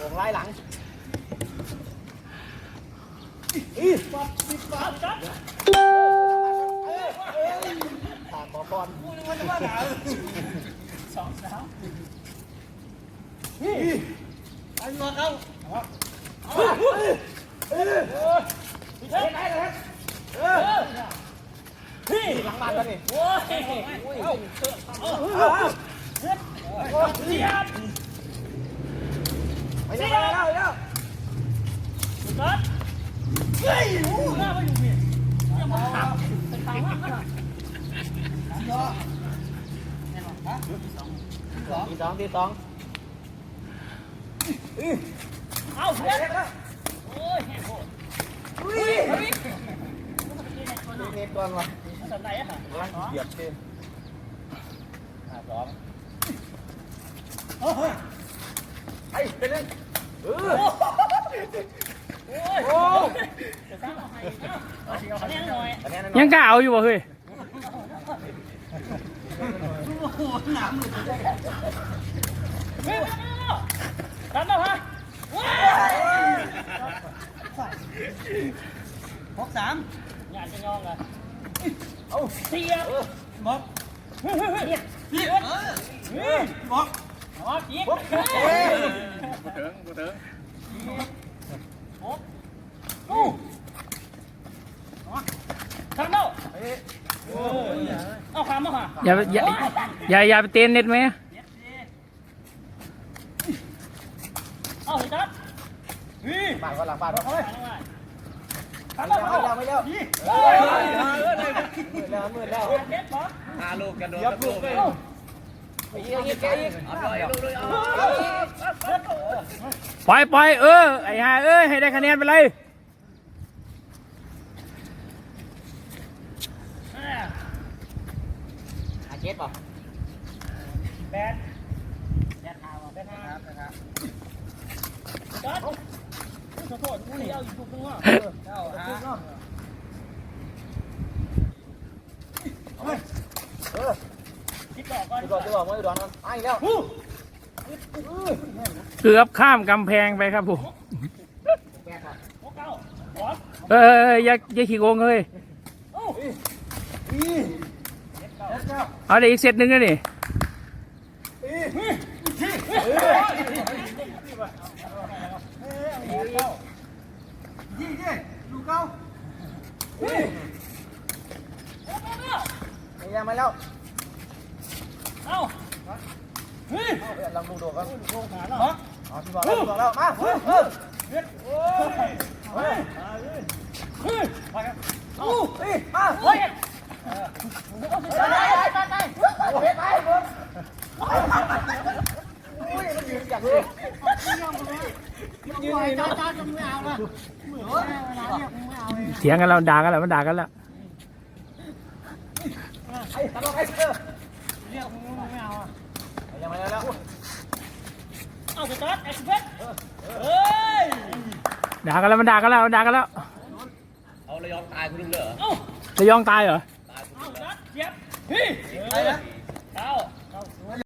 วงไล่หลังปัดสิบสามจัดผ่านบอลบอลกูนึกว่าจะว่าหนาวสองสามไอ้หนวดเอาพี่เท่ได้เลยพี่หลังบ้านแล้วนี่โอ้ยเอาเจ็บไม่ได้แล้วแล้ว จัดเฮ้ยหน้าไม่อยู่พี่ยังมาขับเป็นตาว่าขนาด ทีสองทีสองเอาเพื่อนโอ้ยแหกโคตรเฮ้ยเฮ้ยเทก่อนวะมันทำไรอะค่ะล้างเหยียบเทอ่าสองไอ้ยเป็นเรื่องเออ ยอันนี้ยังกล้าเอาอยู่บ่เฮ้ยเฮ้ยทำแล้วฮะว้าหกสามงานจะยองกันเอาเสียบอกเฮ้ยเฮ้ยเฮ้ยพี่เฮ้ยบอกอ๋อจีบเฮ้ยบ่ถึงบ่ถึง โอ้ทำแล้ว เอาขามาค่ะอย่าอย่าอย่าอย่าไปเต้นเน็ตไหมเอาเฮ้ยจัดเฮ้ยบ้านก็หลังบ้านเฮ้ยทำแล้วไม่แล้วไม่แล้วเฮ้ยมืดแล้วมืดแล้วเด็ดบอกหาลูกกันโดนยับลูกเลยอีกอีกอีกเอาลูกเลยเอาปล่อยปล่อยเออไอ้ห่าเอ้ยให้ได้คะแนนไปเลย อาเจ็ดป่ะแบนแบนหาแบนหาจัดขอโทษกูเลี้ยวอยู่ทุกตัวเจ้าฮะเออคิดต่อก่อนจะบอกจะบอกว่าอุดรมันไอ้แล้วเกือบข้ามกำแพงไปครับผมแปดป่ะหกเก้าบอสเออเอออย่าอย่าขี้โกงเฮ้ยโอ้ เอาได้อีกเซตหนึ่งแล้วนี่ม่ยังมาแล้วเอ้าเฮ้ยลองดูดูกันโกงขาแล้วอ๋อที่บอกแล้วที่บอกแล้วมาเฮ้ยเฮ้ยเฮ้ยเฮ้ยเฮ้ยไปครับเฮ้ยมาเฮ้ย ไปไปไปไปไปไปอุ้ยมันยืนอยาก เลยยืนเลยนะเถียงกันแล้วด่ากันแล้วมันด่ากันแล้วไอ้ตลกไอ้เออเรียกมึงไม่เอาอะยังไม่แล้วเอาสตาร์ทเอ็กซ์เพรสเฮ้ยด่ากันแล้วมันด่ากันแล้วมันด่ากันแล้วเอาเลยยอมตายคุณลุงเหรอเอ้าระยองตายเหรอเอาสตาร์ทเจ็บเฮ้ยไปนะ